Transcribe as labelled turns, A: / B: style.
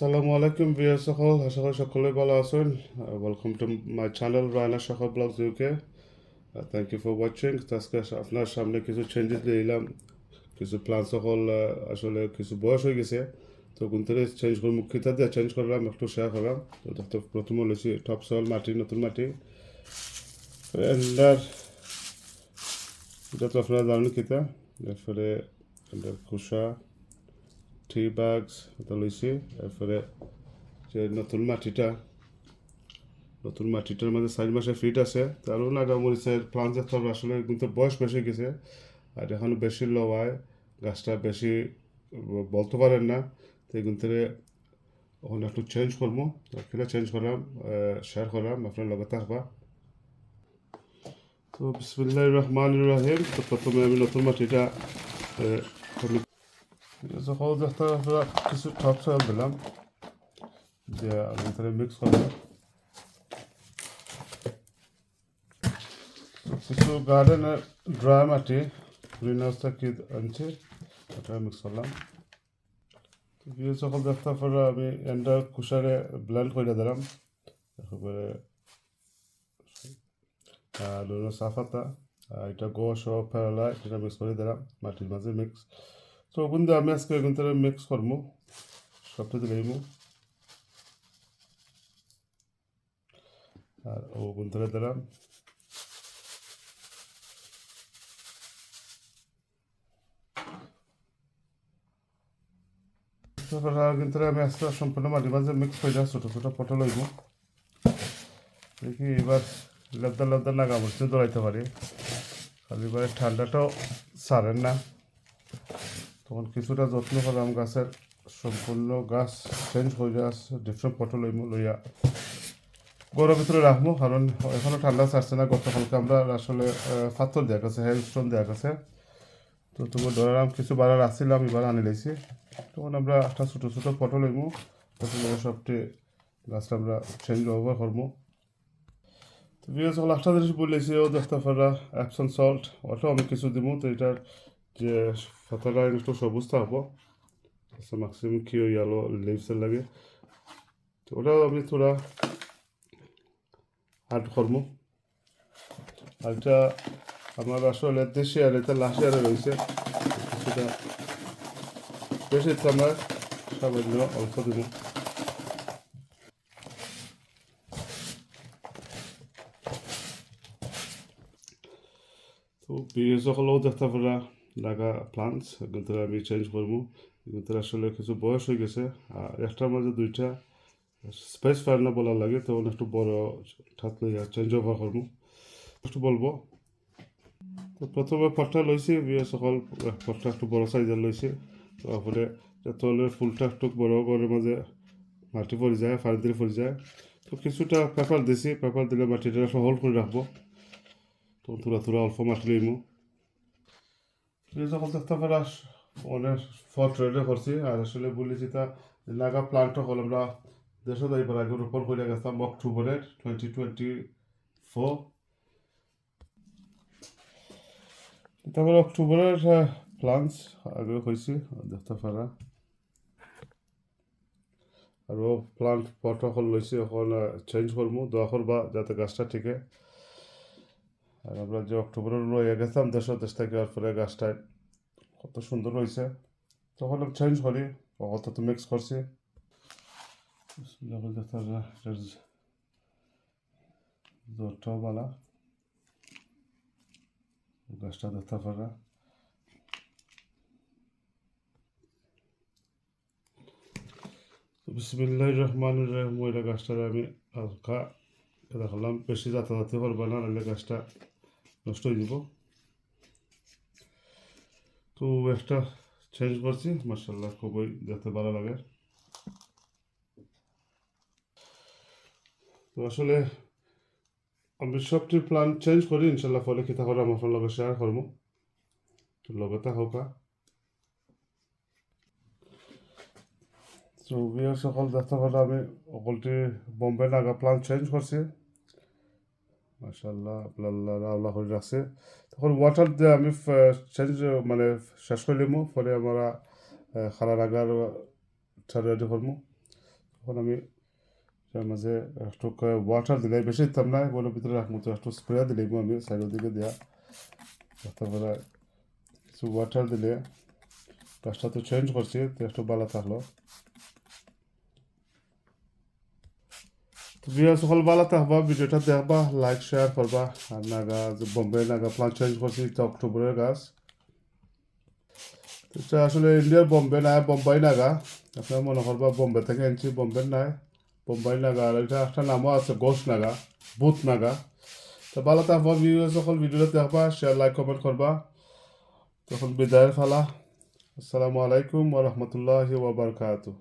A: আসসালামু আলাইকুম বিয়ার সকল। আশা করি সকলে ভালো আছেন। Welcome to my channel Raina সকল blogs UK thank you for watching আজকে আপনার সামনে কিছু চেঞ্জেস দিলাম কিছু প্ল্যান সকল আসলে কিছু বয়স হয়ে গেছে। তো কোন থেকে চেঞ্জ করে মুখিতা দিয়ে চেঞ্জ করলাম, একটু শেয়ার করলাম। তো দেখতে প্রথমে লইছি টপ সল মাটি, নতুন মাটি। এন্ডার এটা তো আপনারা জানেন কিতা এরপরে এন্ডার খুসা টি ব্যাগস এটা লইছি এরপরে যে নতুন মাটিটা, নতুন মাটিটার মধ্যে চার মাসে ফিট আছে। তারও লাগা মরিচের প্লান্ট হবে, আসলে কিন্তু বয়স বেশি গেছে। আর এখন বেশি লওয়ায় গাছটা বেশি বলতে পারেন না। তো এগুন থেকে ওখানে একটু চেঞ্জ করব। কিনা চেঞ্জ করলাম শেয়ার করলাম আপনার লগে থাকবা। তো বিসমুল্লাহ রহমান রাহিম। তো প্রথমে আমি নতুন মাটিটা যখন দেখতে কিছু টপ সয়েল দিলাম যে আমি মিক্স করলাম কিছু গার্ডেনের ড্রাই মাটি গ্রিন হাউস থেকে আনছি ওটা মিক্স করলাম দিয়ে যখন দেখতে আপনারা আমি এন্ডার কুসারে ব্লেন্ড করে দিলাম তারপরে লুনো সাফাতা এটা গোশ ও ফেরালা এটা মিক্স করে দিলাম মাটির মাঝে মিক্স তো দিয়ে আমি আজকে এগুন থেকে মিক্স করব। সবটা দিলাইমু আর ওগুন থেকে দিলাম কিন্তু আমি আজকে সম্পূর্ণ মাটির মাঝে মিক্স করে দেওয়া ছোটো ছোটো পটল লইব দেখি এবার লেবদা লেবদা নাগা মরচি দৌড়াইতে পারি। খালি এবারে ঠান্ডাটাও সারেন না। তখন কিছুটা যত্ন করলাম গাছের। সম্পূর্ণ গাছ চেঞ্জ হয়ে যাস ডিফারেন্ট পটল লইম লইয়া। গরমের ভিতরে রাখব কারণ এখনও ঠান্ডা ছাড়ছে না। গতকালকে আমরা আসলে পাথর দেওয়া গেছে হেল স্টোন দেওয়া গেছে। তো তোমার ধরালাম কিছু বাড়ার আসছিলাম এবার আনি লাইছি। তখন আমরা একটা ছোটো ছোটো পটল লইমু। পটল সবটি গাছটা আমরা চেঞ্জ ব্যবহার করব তো সকল একটা জিনিস বলেছি, ও দেখতে পারা অ্যাপসন সল্ট ওটাও আমি কিছু দিব তো এটার যে পাতাটা একটু সবুজ থাকব ম্যাক্সিমাম কি ইয়ালো লিভসের লাগে। তো ওটাও আমি থোড়া আর্ট করব আর এটা আমার আসলে দেশি আর এটা লাশি আরে রয়েছে কিছুটা বেশি আমার সামান্য অল্প দিব তো বিয়ে সকলেও দেখতে পারা লাগা প্লান্টস কিন্তু আমি চেঞ্জ করব। কিন্তু আসলে কিছু বয়স হয়ে গেছে। আর একটার মাঝে দুইটা স্পেস ফায়ার না বলার লাগে, তখন একটু বড় থাকলে চেঞ্জ ওভার করব। একটু বলব। তো প্রথমে পটটা লইছি বিয়ে সকল পটটা একটু বড় সাইজের লইছি। তারপরে তলের ফুলটা একটু বড় করে মাঝে মাটি পড়ে যায় ফাড়ি দিলে পড়ে যায়। তো কিছুটা পেপার দিছি পেপার দিলে মাটিটা হোল্ড করে রাখব। তো তুলা তুলা অল্প মাটি লইমু। যখন দেখতে পারা অনেক ফল ট্রেডে করছি, আর আসলে বলেছি তা লাগা প্লান্টটা হল আমরা দেশে দায়ী পারা আগে রোপণ করে গেছিলাম অক্টোবরের টোয়েন্টি টোয়েন্টি ফোর তারপরে অক্টোবরের প্লান্টস আগে হয়েছে দেখতে পারা। আৰু প্লান্ট পটকল লৈছে এখন চেঞ্জ করব দোয়া করবা যাতে গাছটা ঠিকে আর আমরা যে অক্টোবরের রয়ে গেছিলাম দেশের দেশ থেকে পরে গাছটা কত সুন্দর হয়েছে তখন চেঞ্জ করি কত তো মিক্স করছি। জ্বরটাও বালা। গাছটা দেখতে পারা। বিসমিল্লাহ রহমান রহিম ওইটা গাছটার আমি হালকা দেখালাম, বেশি যাতায়াতি করব না, নাহলে গাছটা নষ্ট হয়ে যাব। তো একটা চেঞ্জ করছি মার্শাল্লাহ খুবই দেখতে ভালো লাগে। তো আসলে আমি সবটি প্ল্যান চেঞ্জ করি ইনশাল্লাহ ফলে কিতা করে আমার ফোন লগে শেয়ার করব। তো লগে থাকা তো বিয়ের সকল দেখতে পারে আমি অকলটি বোম্বে নাগা প্ল্যান চেঞ্জ করছি। মাসাল্লাহ আল্লাহ আল্লাহ করে রাখছে তখন ওয়াটার দিয়ে আমি চেঞ্জ মানে শেষ করে নিমু পরে আমরা খালা নাগার রেডি করব। তখন আমি তার মাঝে একটু ওয়াটার দিলে বেশি দিতাম না এগুলোর ভিতরে রাখব, তো একটু স্প্রে দিলে আমি সাইডের দিকে দেওয়া তারপরে কিছু ওয়াটার দিলে, গাছটা তো চেঞ্জ করছি, তো একটু ভালো থাকল। বিয়ে সকল ভালো থাকবা ভিডিওটা দেখবা লাইক শেয়ার করবা। আর নাগা বোম্বে নাগা প্লান্ট চেঞ্জ করছি অক্টোবরের গাছ আসলে ইন্ডিয়ার বোম্বে নাই বোম্বাই নাগা। আপনার মনে করবা বোম্বে থেকে এনেছি বোম্বের নাই। বোম্বাই নাগা, আর এটা একটা নামও আছে গোস নাগা বুথ নাগা। তো ভালো থাকবা ভিডিও সকল ভিডিওটা দেখবা শেয়ার লাইক কমেন্ট করবা। তখন বিদায়ের ফালা। আসসালামু আলাইকুম ওরহমতুল্লাহি ওবরকাতুহ